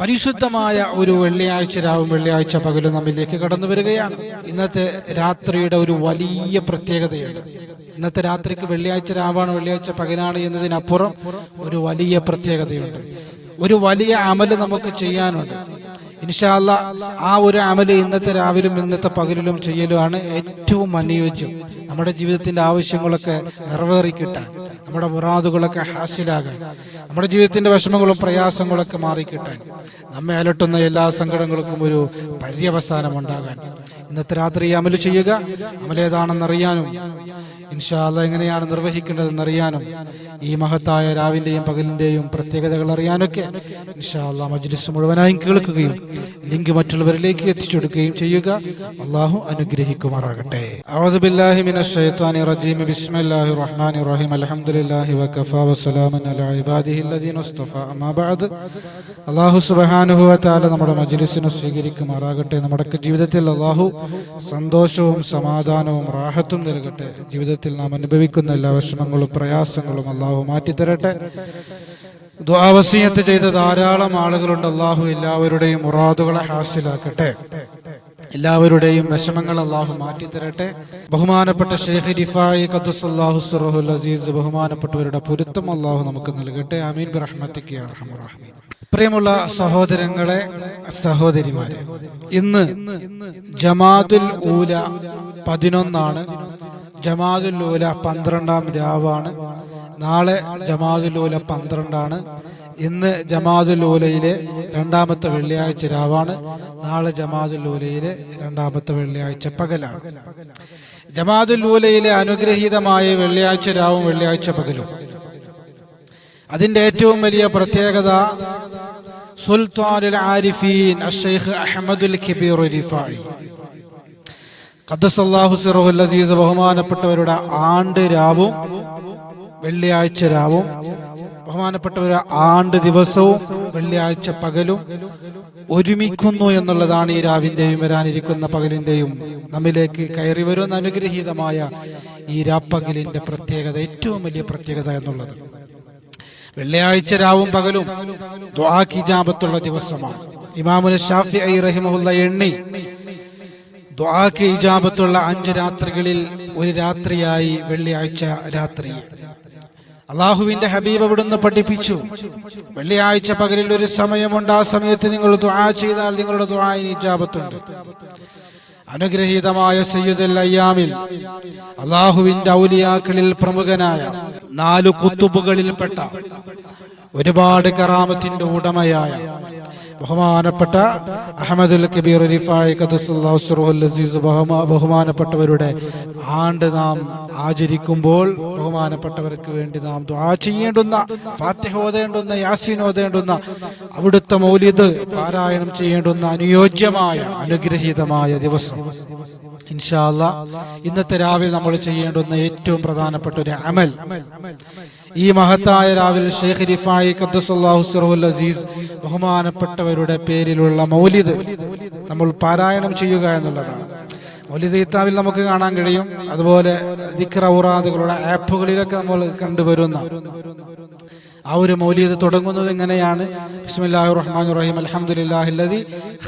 പരിശുദ്ധമായ ഒരു വെള്ളിയാഴ്ച രാവും വെള്ളിയാഴ്ച പകലും നമ്മിലേക്ക് കടന്നു വരികയാണ്. ഇന്നത്തെ രാത്രിയുടെ ഒരു വലിയ പ്രത്യേകതയുണ്ട് ഇന്നത്തെ രാത്രിക്ക് വെള്ളിയാഴ്ച രാവാണ് വെള്ളിയാഴ്ച പകലാണ് എന്നതിനപ്പുറം ഒരു വലിയ പ്രത്യേകതയുണ്ട്. ഒരു വലിയ അമൽ നമുക്ക് ചെയ്യാനുണ്ട്. ഇൻഷാല്ല ആ ഒരു അമൽ ഇന്നത്തെ രാവിലും ഇന്നത്തെ പകലിലും ചെയ്യലുമാണ് ഏറ്റവും അനുയോജ്യം. നമ്മുടെ ജീവിതത്തിന്റെ ആവശ്യങ്ങളൊക്കെ നിറവേറി നമ്മുടെ മുറാദുകളൊക്കെ ഹാസിലാകാൻ നമ്മുടെ ജീവിതത്തിന്റെ വിഷമങ്ങളും പ്രയാസങ്ങളൊക്കെ മാറിക്കിട്ടാൻ നമ്മെ അലട്ടുന്ന എല്ലാ സങ്കടങ്ങൾക്കും ഒരു പര്യവസാനം ഉണ്ടാകാൻ ഇന്നത്തെ രാത്രി അമൽ ചെയ്യുക അമലേതാണെന്നറിയാനും ഇൻഷാല്ല എങ്ങനെയാണ് നിർവഹിക്കേണ്ടതെന്ന് അറിയാനും ഈ മഹത്തായ രാവിന്റെയും പകലിന്റെയും പ്രത്യേകതകൾ അറിയാനൊക്കെ ഇൻഷാല്ല മജ്ലിസ് മുഴുവനായി കേൾക്കുകയും ലിങ്ക് മറ്റുള്ളവരിലേക്ക് എത്തിച്ചു കൊടുക്കുകയും ചെയ്യുക. അള്ളാഹു അനുഗ്രഹിക്കുമാറാകട്ടെ. അള്ളാഹു വ നമ്മുടെ മജ്ലിസിനെ സ്വീകരിക്കുമാറാകട്ടെ. നമ്മുടെ ജീവിതത്തിൽ അള്ളാഹു സന്തോഷവും സമാധാനവും റാഹത്തും നൽകട്ടെ. ജീവിതത്തിൽ നാം അനുഭവിക്കുന്ന എല്ലാ വിഷമങ്ങളും പ്രയാസങ്ങളും അള്ളാഹു മാറ്റിത്തരട്ടെ. ദ്വാവസീയത്ത് ചെയ്ത ധാരാളം ആളുകളുണ്ട്. അള്ളാഹു എല്ലാവരുടെയും മുറാദുകളെ ഹാസിലാക്കട്ടെ. എല്ലാവരുടെയും വിഷമങ്ങൾ അള്ളാഹു മാറ്റിത്തരട്ടെ. ബഹുമാനപ്പെട്ട ഷെയ്ഖ് റിഫായി ഖദ്ദുസല്ലാഹു സുറഹുൽ അസീസ് ബഹുമാനപ്പെട്ടവരുടെ പൊരുത്തം അള്ളാഹു നമുക്ക് നൽകട്ടെ. അമീൻ ബിറഹ്മത്തിക്ക് അർഹമുറഹ്മീൻ പ്രിയമുള്ള സഹോദരങ്ങളെ സഹോദരിമാരെ ഇന്ന് ജമാതുൽ ഊല പതിനൊന്നാണ്. ജമാതുൽ ഊല പന്ത്രണ്ടാം രാവാണ്. നാളെ ജമാതുൽ ഊല പന്ത്രണ്ടാണ്. ഇന്ന് ജമാതുൽ ഊലയിലെ രണ്ടാമത്തെ വെള്ളിയാഴ്ച രാവാണ്. നാളെ ജമാതുൽ ഊലയിലെ രണ്ടാമത്തെ വെള്ളിയാഴ്ച പകലാണ്. ജമാതുൽ ഊലയിലെ അനുഗ്രഹീതമായ വെള്ളിയാഴ്ച രാവും വെള്ളിയാഴ്ച പകലും. അതിന്റെ ഏറ്റവും വലിയ പ്രത്യേകത സുൽത്താനുൽ ആരിഫീൻ അഷേഖ് അഹമ്മദുൽ സിറഹുൽ അസീസ് ബഹുമാനപ്പെട്ടവരുടെ ആണ്ട് രാവും വെള്ളിയാഴ്ച രാവും ബഹുമാനപ്പെട്ടവരുടെ ആണ്ട് ദിവസവും വെള്ളിയാഴ്ച പകലും ഒരുമിക്കുന്നു എന്നുള്ളതാണ് ഈ രാവിന്റെയും വരാനിരിക്കുന്ന പകലിന്റെയും നമ്മിലേക്ക് കയറി വരുന്ന അനുഗ്രഹീതമായ ഈ രാപ്പകലിന്റെ പ്രത്യേകത ഏറ്റവും വലിയ പ്രത്യേകത എന്നുള്ളത്. വെള്ളിയാഴ്ച രാവും പകലും ദ്വാഖിജാപത്തുള്ള ദിവസമാണ്. ഇമാമുൽ ഷാഫി ഐ എണ്ണി ദ്വാക്ക് ഇജാബത്തുള്ള അഞ്ച് രാത്രികളിൽ ഒരു രാത്രിയായി വെള്ളിയാഴ്ച രാത്രി. അള്ളാഹുവിന്റെ ഹബീബ് അവിടുന്ന് പഠിപ്പിച്ചു. വെള്ളിയാഴ്ച പകലിൽ ഒരു സമയമുണ്ട്. ആ സമയത്ത് നിങ്ങൾ ദ്വാ ചെയ്താൽ നിങ്ങളുടെ ദ്വായിന് ഇജാബത്തുണ്ട്. അനുഗ്രഹീതമായ സയ്യിദ് അയ്യാമിൽ അള്ളാഹുവിന്റെ ഔലിയാക്കളിൽ പ്രമുഖനായ നാലു കുത്തുബുകളിൽപ്പെട്ട ഒരുപാട് കറാമത്തിന്റെ ഉടമയായ ബഹുമാനപ്പെട്ട അഹമ്മദുൽ കബീർ ബഹുമാനപ്പെട്ടവരുടെ ആണ്ട് നാം ആചരിക്കുമ്പോൾ ബഹുമാനപ്പെട്ടവർക്ക് വേണ്ടി നാം ദുആ ചെയ്യേണ്ടുന്ന ഫാത്തിഹ ഓതേണ്ടുന്ന യാസീൻ ഓതേണ്ടുന്ന അവിടുത്തെ മൗലിദ് പാരായണം ചെയ്യേണ്ടുന്ന അനുയോജ്യമായ അനുഗ്രഹീതമായ ദിവസം. ഇൻഷാല്ല ഇന്നത്തെ രാവിലെ നമ്മൾ ചെയ്യേണ്ടുന്ന ഏറ്റവും പ്രധാനപ്പെട്ട ഒരു അമൽ. ഈ മഹത്തായ രാവിലെ ഷെയ്ഖ് റിഫായി ഖദ്ദസുല്ലാഹു സിറഹുൽ അസീസ് ബഹുമാനപ്പെട്ടവരുടെ പേരിലുള്ള മൗലിദ് നമ്മൾ പാരായണം ചെയ്യുക എന്നുള്ളതാണ്. മൗലിദ് ഇത്താവിൽ നമുക്ക് കാണാൻ കഴിയും. അതുപോലെ ദിക്ര ഔറാദുകളുടെ ആപ്പുകളിലൊക്കെ നമ്മൾ കണ്ടുവരുന്ന ആ ഒരു മൗലിയത് തുടങ്ങുന്നത് എങ്ങനെയാണ്? ബിസ്മില്ലാഹി റഹ്മാൻ റഹീം. അൽഹംദുലില്ലാഹില്ലദി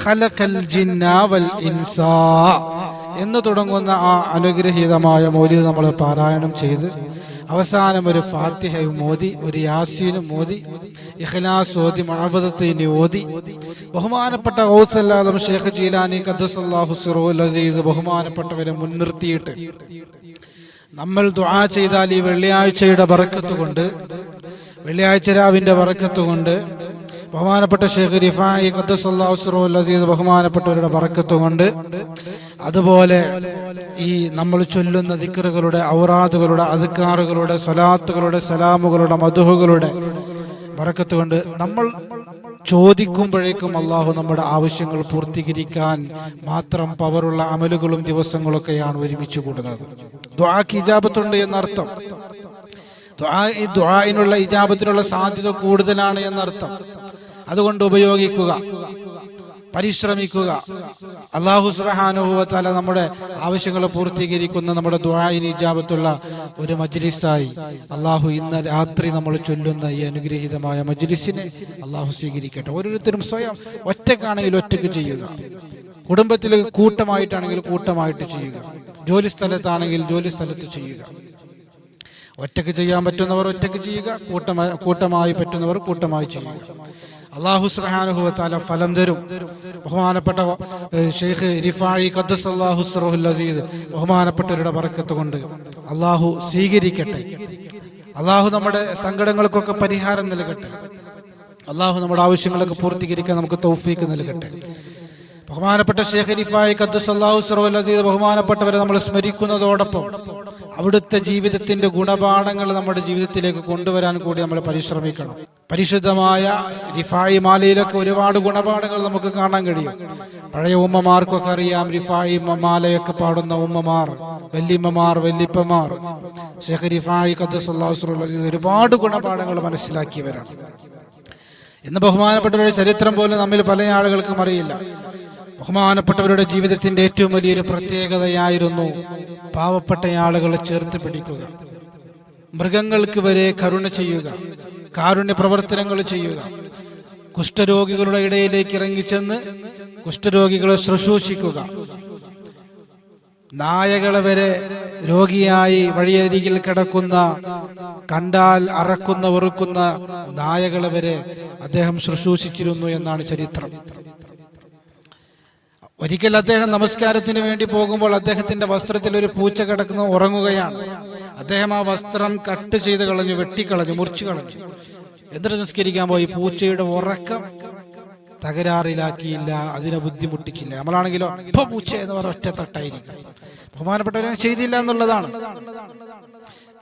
ഖലഖൽ ജിന്ന വൽ ഇൻസാ എന്ന് തുടങ്ങുന്ന ആ അനുഗ്രഹീതമായ മൗലിയത് നമ്മൾ പാരായണം ചെയ്ത് അവസാനം ഒരു ഫാത്തിഹയും മോദി ഒരു യാസീനും മോദി ഇഖ്ലാസ് ഓതി മഹബദത്തിന് ഓതി. ബഹുമാനപ്പെട്ട ഔസല്ലാദം ഷേഖ് ജീലാനി ഖദ്ദസല്ലാഹു സിറോൽ അസീസ് ബഹുമാനപ്പെട്ടവരെ മുൻനിർത്തിയിട്ട് നമ്മൾ ദുആ ചെയ്താൽ ഈ വെള്ളിയാഴ്ചയുടെ വറക്കത്തുകൊണ്ട് വെള്ളിയാഴ്ച രാവിന്റെ ബറക്കത്ത് കൊണ്ട് ബഹുമാനപ്പെട്ട ഷെയ്ഖ് റിഫായി അസീസ് ബഹുമാനപ്പെട്ടവരുടെ ബറക്കത്ത് കൊണ്ട് അതുപോലെ ഈ നമ്മൾ ചൊല്ലുന്ന ദിക്കറുകളുടെ ഔറാദുകളുടെ അതുക്കാറുകളുടെ സ്വലാത്തുകളുടെ സലാമുകളുടെ മധുഹുകളുടെ ബറക്കത്ത് കൊണ്ട് നമ്മൾ ചോദിക്കുമ്പോഴേക്കും അള്ളാഹു നമ്മുടെ ആവശ്യങ്ങൾ പൂർത്തീകരിക്കാൻ മാത്രം പവറുള്ള അമലുകളും ദിവസങ്ങളൊക്കെയാണ് ഒരുമിച്ച് കൂടുന്നത്. ദ്വാക്ക് എന്നർത്ഥം. ദ്വാഇനുള്ള ഇജാബത്തിനുള്ള സാധ്യത കൂടുതലാണ് എന്നർത്ഥം. അതുകൊണ്ട് ഉപയോഗിക്കുക പരിശ്രമിക്കുക. അള്ളാഹു സുബാനുഭവത്താല നമ്മുടെ ആവശ്യങ്ങൾ പൂർത്തീകരിക്കുന്ന നമ്മുടെ ദുആയിൻ ഇജാബത്തുള്ള ഒരു മജ്ലിസായി അള്ളാഹു ഇന്ന് രാത്രി നമ്മൾ ചൊല്ലുന്ന ഈ അനുഗ്രഹീതമായ മജ്ലിസിനെ അള്ളാഹു സ്വീകരിക്കട്ടെ. ഓരോരുത്തരും സ്വയം ഒറ്റക്കാണെങ്കിൽ ഒറ്റയ്ക്ക് ചെയ്യുക. കുടുംബത്തിൽ കൂട്ടമായിട്ടാണെങ്കിൽ കൂട്ടമായിട്ട് ചെയ്യുക. ജോലി സ്ഥലത്താണെങ്കിൽ ജോലി സ്ഥലത്ത് ചെയ്യുക. ഒറ്റയ്ക്ക് ചെയ്യാൻ പറ്റുന്നവർ ഒറ്റയ്ക്ക് ചെയ്യുക കൂട്ടമായി കൂട്ടമായി പറ്റുന്നവർ കൂട്ടമായി ചെയ്യുക. അള്ളാഹു സുബ്ഹാനഹു ഫലം തരും. ബഹുമാനപ്പെട്ട ഷെയ്ഖ് റിഫായി ഖദ്ദസ് അള്ളാഹു സറഹുൽ ബഹുമാനപ്പെട്ടവരുടെ ബർക്കത്ത് കൊണ്ട് അള്ളാഹു സ്വീകരിക്കട്ടെ. അള്ളാഹു നമ്മുടെ സങ്കടങ്ങൾക്കൊക്കെ പരിഹാരം നൽകട്ടെ. അള്ളാഹു നമ്മുടെ ആവശ്യങ്ങളൊക്കെ പൂർത്തീകരിക്കാൻ നമുക്ക് തൗഫീക്ക് നൽകട്ടെ. ബഹുമാനപ്പെട്ട ഷേഖ് റിഫായി ഖദ്ദസ് അല്ലാഹു സിറഹുൽ അസീദ് ബഹുമാനപ്പെട്ടവരെ നമ്മൾ സ്മരിക്കുന്നതോടൊപ്പം അവിടുത്തെ ജീവിതത്തിന്റെ ഗുണപാഠങ്ങൾ നമ്മുടെ ജീവിതത്തിലേക്ക് കൊണ്ടുവരാൻ കൂടി നമ്മൾ പരിശ്രമിക്കണം. പരിശുദ്ധമായ റിഫായി മാലയിലൊക്കെ ഒരുപാട് ഗുണപാഠങ്ങൾ നമുക്ക് കാണാൻ കഴിയും. പഴയ ഉമ്മമാർക്കൊക്കെ അറിയാം റിഫായി മാലയൊക്കെ പാടുന്ന ഉമ്മമാർ വല്യമ്മമാർ വല്യപ്പമാർ ഷെയ്ഖ് റിഫായി ഖദ്ദസ് അല്ലാഹു സിറഹുൽ അസീദ് ഒരുപാട് ഗുണപാഠങ്ങൾ മനസ്സിലാക്കിയവരാണ്. ഇന്ന് ബഹുമാനപ്പെട്ടവരുടെ ചരിത്രം പോലും നമ്മിൽ പല ആളുകൾക്കും അറിയില്ല. ബഹുമാനപ്പെട്ടവരുടെ ജീവിതത്തിന്റെ ഏറ്റവും വലിയൊരു പ്രത്യേകതയായിരുന്നു പാവപ്പെട്ട ആളുകളെ ചേർത്ത് പിടിക്കുക. മൃഗങ്ങൾക്ക് വരെ കരുണ ചെയ്യുക. കാരുണ്യ പ്രവർത്തനങ്ങൾ ചെയ്യുക. കുഷ്ഠരോഗികളുടെ ഇടയിലേക്ക് ഇറങ്ങിച്ചെന്ന് കുഷ്ഠരോഗികളെ ശുശ്രൂഷിക്കുക. നായകളെ വരെ രോഗിയായി വഴിയരികിൽ കിടക്കുന്ന കണ്ടാൽ അറക്കുന്ന വെറുക്കുന്ന നായകളെ വരെ അദ്ദേഹം ശുശ്രൂഷിച്ചിരുന്നു എന്നാണ് ചരിത്രം. ഒരിക്കൽ അദ്ദേഹം നമസ്കാരത്തിന് വേണ്ടി പോകുമ്പോൾ അദ്ദേഹത്തിന്റെ വസ്ത്രത്തിൽ ഒരു പൂച്ച കിടക്കുന്നു ഉറങ്ങുകയാണ്. അദ്ദേഹം ആ വസ്ത്രം കട്ട് ചെയ്ത് കളഞ്ഞു വെട്ടിക്കളഞ്ഞു മുറിച്ചു കളഞ്ഞു. എന്നിട്ട് നിസ്കരിക്കാൻ പോയി? പൂച്ചയുടെ ഉറക്കം തകരാറിലാക്കിയില്ല അതിനെ ബുദ്ധിമുട്ടിച്ചില്ല. നമ്മളാണെങ്കിലോ ഇപ്പൊ പൂച്ച എന്ന് പറഞ്ഞ ഒറ്റ തട്ടായിരിക്കും. ബഹുമാനപ്പെട്ടവരെ ചെയ്തില്ല എന്നുള്ളതാണ്.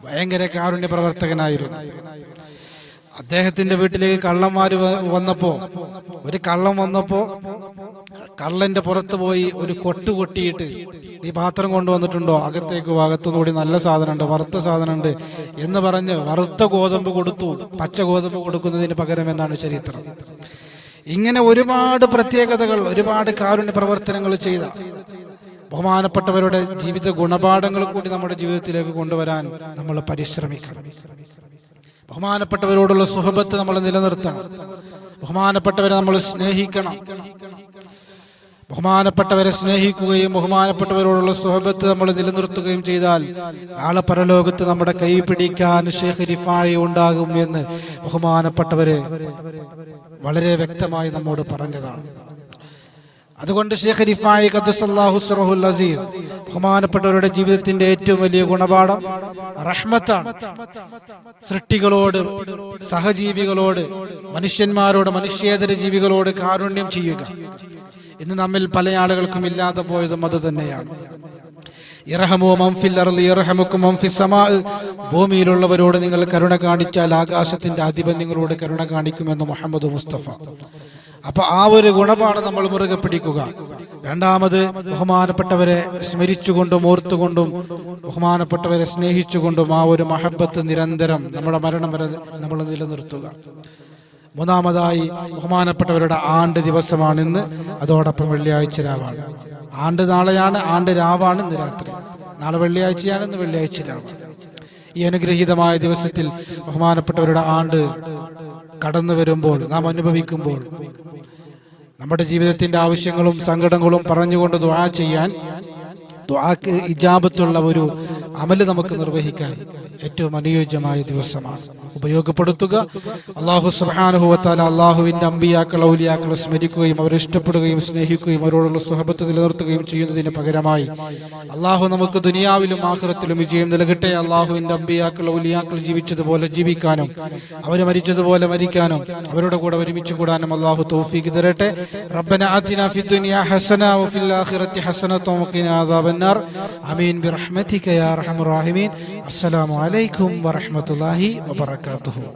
ഭയങ്കര കാരുണ്യ പ്രവർത്തകനായിരുന്നു. അദ്ദേഹത്തിന്റെ വീട്ടിലേക്ക് കള്ളന്മാര് വന്നപ്പോ ഒരു കള്ളം വന്നപ്പോ കള്ളന്റെ പുറത്ത് പോയി ഒരു കൊട്ട് കൊട്ടിയിട്ട് ഈ പാത്രം കൊണ്ടുവന്നിട്ടുണ്ടോ? അകത്തേക്ക് ഭാഗത്തുനിന്നുകൂടി നല്ല സാധനമുണ്ട് വറുത്ത സാധനമുണ്ട് എന്ന് പറഞ്ഞ് വറുത്ത ഗോതമ്പ് കൊടുത്തു. പച്ച ഗോതമ്പ് കൊടുക്കുന്നതിന് പകരം എന്നാണ് ചരിത്രം. ഇങ്ങനെ ഒരുപാട് പ്രത്യേകതകൾ ഒരുപാട് കാരുണ്യ പ്രവർത്തനങ്ങൾ ചെയ്ത ബഹുമാനപ്പെട്ടവരുടെ ജീവിത ഗുണപാഠങ്ങൾ കൂടി നമ്മുടെ ജീവിതത്തിലേക്ക് കൊണ്ടുവരാൻ നമ്മൾ പരിശ്രമിക്കണം. ബഹുമാനപ്പെട്ടവരോടുള്ള സുഹബത്ത് നമ്മൾ നിലനിർത്തണം. ബഹുമാനപ്പെട്ടവരെ നമ്മൾ സ്നേഹിക്കണം. ബഹുമാനപ്പെട്ടവരെ സ്നേഹിക്കുകയും ബഹുമാനപ്പെട്ടവരോടുള്ള സുഹബത്ത് നമ്മൾ നിലനിർത്തുകയും ചെയ്താൽ നാളെ പരലോകത്ത് നമ്മുടെ കൈ പിടിക്കാൻ ഷേഖ് റിഫായി ഉണ്ടാകും എന്ന് ബഹുമാനപ്പെട്ടവരെ വളരെ വ്യക്തമായി നമ്മോട് പറഞ്ഞതാണ്. അതുകൊണ്ട് അസീസ് ബഹുമാനപ്പെട്ടവരുടെ ജീവിതത്തിന്റെ ഏറ്റവും വലിയ ഗുണപാഠം റഹ്മത്താണ്. സൃഷ്ടികളോട് സഹജീവികളോട് മനുഷ്യന്മാരോട് മനുഷ്യേതര ജീവികളോട് കാരുണ്യം ചെയ്യുക. ഇന്ന് നമ്മിൽ പല ആളുകൾക്കും ഇല്ലാതെ പോയതും അത് തന്നെയാണ്. ഭൂമിയിലുള്ളവരോട് നിങ്ങൾ കരുണ കാണിച്ചാൽ ആകാശത്തിന്റെ അധിപൻ നിങ്ങളോട് കരുണ കാണിക്കുമെന്ന് മുഹമ്മദ് മുസ്തഫ. അപ്പൊ ആ ഒരു ഗുണമാണ് നമ്മൾ മുറുകെ പിടിക്കുക. രണ്ടാമത് ബഹുമാനപ്പെട്ടവരെ സ്മരിച്ചുകൊണ്ടും ഓർത്തുകൊണ്ടും ബഹുമാനപ്പെട്ടവരെ സ്നേഹിച്ചുകൊണ്ടും ആ ഒരു മഹബത്ത് നിരന്തരം നമ്മുടെ മരണം വരെ നമ്മൾ നിലനിർത്തുക. മൂന്നാമതായി ബഹുമാനപ്പെട്ടവരുടെ ആണ്ട് ദിവസമാണ് ഇന്ന് അതോടൊപ്പം വെള്ളിയാഴ്ച രാവാണ് ആണ്ട് നാളെയാണ് ആണ്ട് രാവാണ് ഇന്ന് രാത്രി. നാളെ വെള്ളിയാഴ്ചയാണ് ഇന്ന് വെള്ളിയാഴ്ച രാവാണ് ഈ അനുഗ്രഹീതമായ ദിവസത്തിൽ ബഹുമാനപ്പെട്ടവരുടെ ആണ്ട് കടന്നു വരുമ്പോൾ നാം അനുഭവിക്കുമ്പോൾ നമ്മുടെ ജീവിതത്തിന്റെ ആവശ്യങ്ങളും സങ്കടങ്ങളും പറഞ്ഞുകൊണ്ട് ദുആ ചെയ്യാൻ ദുആക്ക് ഇജാബത്തുള്ള ഒരു അമൽ നമുക്ക് നിർവഹിക്കാൻ ഏറ്റവും അനുയോജ്യമായ ദിവസമാണ്. ഉപയോഗപ്പെടുത്തുക. അള്ളാഹു സുബാനുഭവത്താൽ അള്ളാഹുവിന്റെ അമ്പിയാക്കൾ ഔലിയാക്കളെ സ്മരിക്കുകയും അവരെ ഇഷ്ടപ്പെടുകയും സ്നേഹിക്കുകയും അവരോടുള്ള സുഹബത്ത് നിലനിർത്തുകയും ചെയ്യുന്നതിന് പകരമായി. അള്ളാഹു നമുക്ക് ദുനിയാവിലും ആഹ്റത്തിലും വിജയം നൽകട്ടെ. അള്ളാഹുവിന്റെ അമ്പിയാക്കൾ ഔലിയാക്കൾ ജീവിച്ചതുപോലെ ജീവിക്കാനും അവർ മരിച്ചതുപോലെ മരിക്കാനും അവരുടെ കൂടെ ഒരുമിച്ച് കൂടാനും അള്ളാഹു തൗഫീഖ് തരട്ടെ. റഹീമീൻ. അസ്സലാമു അലൈക്കും വറഹ്മത്തുള്ളാഹി barakatuh